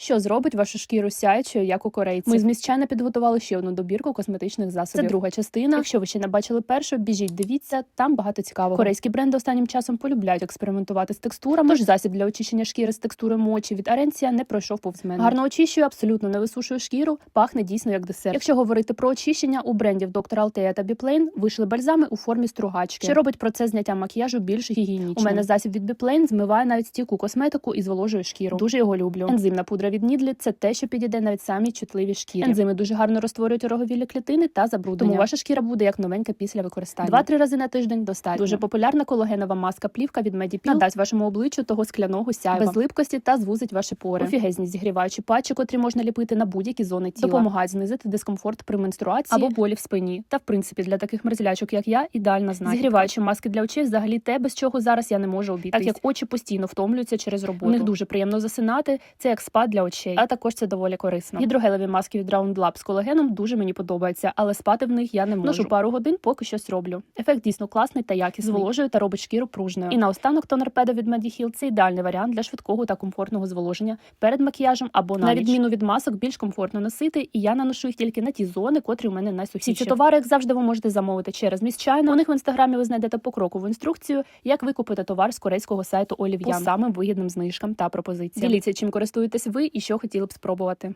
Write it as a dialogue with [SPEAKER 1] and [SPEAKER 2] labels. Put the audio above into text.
[SPEAKER 1] що зробить вашу шкіру сяючою, як у корейців. Ми з міщана підготували ще одну добірку косметичних засобів. Це друга частина. Якщо ви ще не бачили першу, біжіть, дивіться, там багато цікавого. Корейські бренди останнім часом полюбляють експериментувати з текстурами. Тож засіб для очищення шкіри з текстури мочі від Аренція не пройшов повз мене. Гарно очищує, абсолютно не висушує шкіру, пахне дійсно як десерт. Якщо говорити про очищення, у брендів Dr. Altea та Biplane вийшли бальзами у формі стругачки, що робить процес зняття макіяжу більш гігієнічним. У мене засіб від Biplane змиває навіть стійку косметику і зволожує шкіру. Дуже його люблю. Ензимна пудра від Нідлі це те, що підійде навіть самій чутливій шкірі. Ензими дуже гарно розтворюють ороговілі клітини та забруднення. Тому ваша шкіра буде як новенька після використання. Два-три рази на тиждень достатньо. Дуже популярна колагенова маска плівка від Medipil надасть вашому обличчю того скляного сяйва без липкості та звузить ваші пори. Офігезні зігріваючі патчі, котрі можна ліпити на будь-які зони тіла. Допомагають знизити дискомфорт при менструації або болі в спині. Та в принципі для таких мерзлячок, як я, ідеальна знахідка. Зігріваючі маски для очей взагалі те, без чого зараз я не можу обійтись. Так як очі постійно втомлюються через роботу. У них дуже приємно засинати. Це як спа для очей, а також це доволі корисно. Гідрогелеві маски від Round Lab з колагеном дуже мені подобаються, але спати в них я не можу. Ношу пару годин, поки щось роблю. Ефект дійсно класний та якісний. Зволожує та робить шкіру пружною. І наостанок тонер Педо від Mediheal – це ідеальний варіант для швидкого та комфортного зволоження перед макіяжем або на,
[SPEAKER 2] На
[SPEAKER 1] відміну від масок більш комфортно носити, і я наношу їх тільки на ті зони, котрі у мене найсухіші. Всі ці товари, як завжди, ви можете замовити через China. У них в інстаграмі ви знайдете покрокову інструкцію, як ви купите товар з корейського сайту Олів'ян самим вигідним знижкам та пропозиціям. Діліться, чим користуєтесь ви і що хотіли б спробувати.